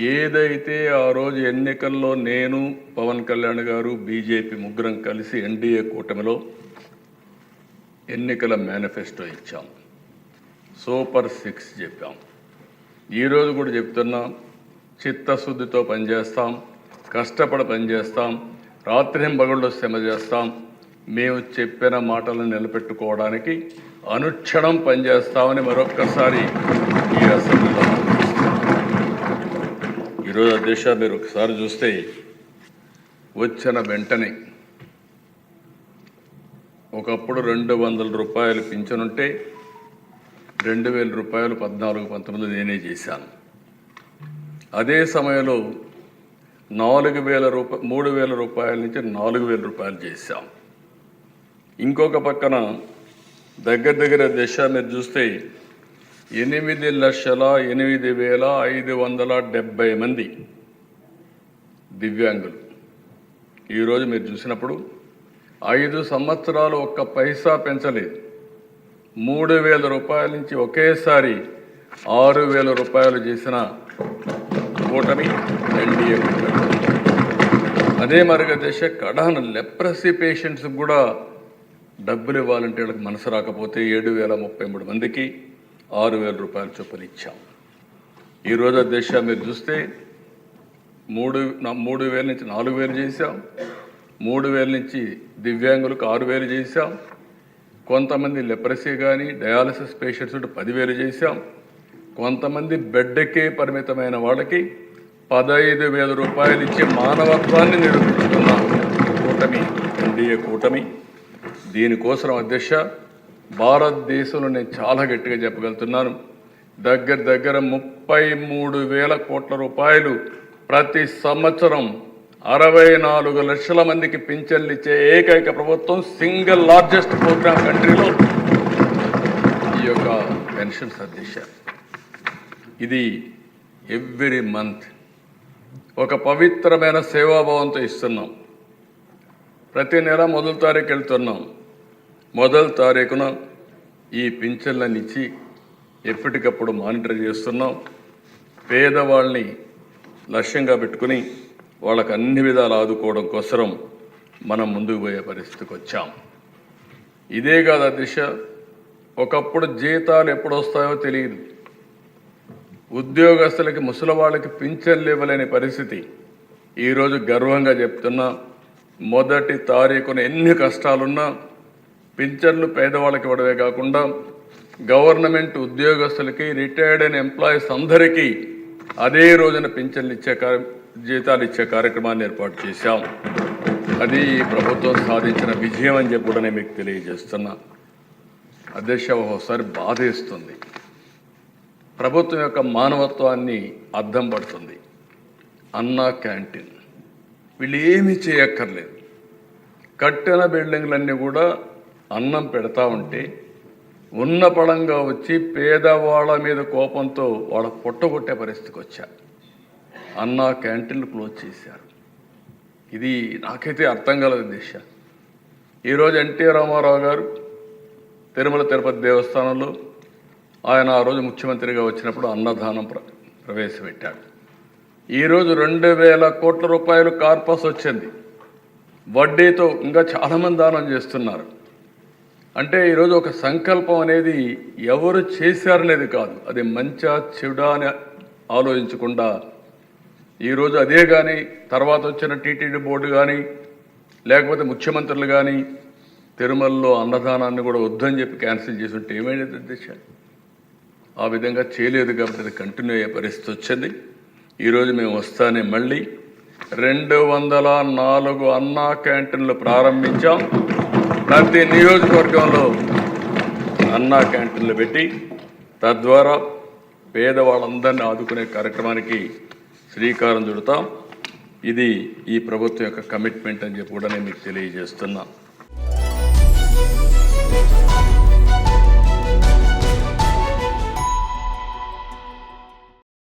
ఏదైతే ఆ రోజు ఎన్నికల్లో నేను పవన్ కళ్యాణ్ గారు బీజేపీ ముగ్గురం కలిసి ఎన్డీఏ కూటమిలో ఎన్నికల మేనిఫెస్టో ఇచ్చాం. సూపర్ సిక్స్ చెప్పాం. ఈరోజు కూడా చెప్తున్నాం చిత్తశుద్ధితో పనిచేస్తాం కష్టపడి పనిచేస్తాం రాత్రింబగళ్ళు శ్రమ చేస్తాం. మేము చెప్పిన మాటలను నిలబెట్టుకోవడానికి అనుక్షణం పనిచేస్తామని మరొక్కసారి ఈ అసెంబ్లీలో ఈరోజు అధ్యక్ష మీరు ఒకసారి చూస్తే వచ్చిన వెంటనే ఒకప్పుడు రెండు వందల రూపాయలు పింఛనుంటే రెండు వేల రూపాయలు పద్నాలుగు పంతొమ్మిది నేనే చేశాను. అదే సమయంలో నాలుగు వేల రూపాయ మూడు వేల రూపాయల నుంచి నాలుగు వేల రూపాయలు చేశాం. ఇంకొక పక్కన దగ్గర దగ్గర దశ మీరు చూస్తే ఎనిమిది లక్షల ఎనిమిది వేల ఐదు వందల డెబ్బై మంది దివ్యాంగులు. ఈరోజు మీరు చూసినప్పుడు ఐదు సంవత్సరాలు ఒక్క పైసా పెంచలేదు. మూడు వేల రూపాయల నుంచి ఒకేసారి ఆరు వేల రూపాయలు చేసిన కూటమి ఎన్డీఏ అదే మరుగ దశ కడాన లెప్రసీ పేషెంట్స్ కూడా డబ్బులు ఇవ్వాలంటే వాళ్ళకి మనసు రాకపోతే ఏడు వేల ముప్పై మూడు మందికి ఆరు వేల రూపాయల చొప్పున ఇచ్చాం. ఈరోజు దేశ మీరు చూస్తే మూడు మూడు వేల నుంచి నాలుగు వేలు చేశాం. మూడు వేల నుంచి దివ్యాంగులకు ఆరు వేలు చేశాం. కొంతమంది లెప్రసీ కానీ డయాలసిస్ పేషెంట్స్ ఉంటే పదివేలు చేశాం. కొంతమంది బెడ్కే పరిమితమైన వాళ్ళకి పదహైదు వేల రూపాయలు ఇచ్చే మానవత్వాన్ని నిరూపించుకున్న కూటమి ఎన్డీఏ కూటమి. దీనికోసం అధ్యక్ష భారతదేశంలో నేను చాలా గట్టిగా చెప్పగలుగుతున్నాను. దగ్గర దగ్గర ముప్పై మూడు వేల కోట్ల రూపాయలు ప్రతి సంవత్సరం అరవై నాలుగు లక్షల మందికి పింఛన్లు ఇచ్చే ఏకైక ప్రభుత్వం సింగిల్ లార్జెస్ట్ ప్రోగ్రామ్ కంట్రీలో ఈ యొక్క పెన్షన్స్ అధ్యక్ష ఇది ఎవ్రీ మంత్ ఒక పవిత్రమైన సేవాభావంతో ఇస్తున్నాం. ప్రతి నెల మొదటి తారీఖు వెళ్తున్నాం. మొదటి తారీఖున ఈ పింఛన్లను ఇచ్చి ఎప్పటికప్పుడు మానిటర్ చేస్తున్నాం. పేదవాళ్ళని లక్ష్యంగా పెట్టుకుని వాళ్ళకు అన్ని విధాలు ఆదుకోవడం కోసరం మనం ముందుకు పోయే పరిస్థితికి వచ్చాం. ఇదే కాదు దిశ ఒకప్పుడు జీతాలు ఎప్పుడు వస్తాయో తెలియదు. ఉద్యోగస్తులకి ముసలి వాళ్ళకి పింఛన్లు ఇవ్వలేని పరిస్థితి. ఈరోజు గర్వంగా చెప్తున్నా మొదటి తారీఖున ఎన్ని కష్టాలున్నా పింఛన్లు పేదవాళ్ళకి ఇవ్వడమే కాకుండా గవర్నమెంట్ ఉద్యోగస్తులకి రిటైర్డ్ అయిన ఎంప్లాయీస్ అందరికీ అదే రోజున పింఛన్లు ఇచ్చే కార్య జీతాలు ఇచ్చే కార్యక్రమాన్ని ఏర్పాటు చేశాం. అది ఈ ప్రభుత్వం సాధించిన విజయం అని చెప్పి కూడా నేను మీకు తెలియజేస్తున్నా. అధ్యక్ష ఒకసారి బాధేస్తుంది ప్రభుత్వం యొక్క మానవత్వాన్ని అర్థం పడుతుంది. అన్నా క్యాంటీన్. వీళ్ళు ఏమీ చేయక్కర్లేదు. కట్టిన బిల్డింగ్లన్నీ కూడా అన్నం పెడతా ఉంటే ఉన్న పడంగా వచ్చి పేదవాళ్ళ మీద కోపంతో వాళ్ళ పొట్టగొట్టే పరిస్థితికి వచ్చారు అన్న క్యాంటీన్లు క్లోజ్ చేశారు. ఇది నాకైతే అర్థం కలదు దిశ. ఈరోజు ఎన్టీ రామారావు గారు తిరుమల తిరుపతి దేవస్థానంలో ఆయన ఆ రోజు ముఖ్యమంత్రిగా వచ్చినప్పుడు అన్నదానం ప్ర ప్రవేశపెట్టాడు. ఈరోజు రెండు వేల కోట్ల రూపాయలు కార్పస్ వచ్చింది. వడ్డీతో ఇంకా చాలామంది దానం చేస్తున్నారు. అంటే ఈరోజు ఒక సంకల్పం అనేది ఎవరు చేశారనేది కాదు. అది మంచా చెడా అని ఆలోచించకుండా ఈరోజు అదే కానీ తర్వాత వచ్చిన టీటీడీ బోర్డు కానీ లేకపోతే ముఖ్యమంత్రులు కానీ తిరుమలలో అన్నదానాన్ని కూడా వద్దని చెప్పి క్యాన్సిల్ చేసి ఉంటే ఏమైంది ఉద్దేశం ఆ విధంగా చేయలేదు కాబట్టి అది కంటిన్యూ అయ్యే పరిస్థితి వచ్చింది. ఈరోజు మేము వస్తానే మళ్ళీ. రెండు వందల నాలుగు అన్నా క్యాంటీన్లు ప్రారంభించాం. ప్రతి నియోజకవర్గంలో అన్నా క్యాంటీన్లు పెట్టి తద్వారా పేదవాళ్ళందరినీ ఆదుకునే కార్యక్రమానికి శ్రీకారం చుడతాం. ఇది ఈ ప్రభుత్వం యొక్క కమిట్మెంట్ అని చెప్పి కూడా నేను మీకు తెలియజేస్తున్నా.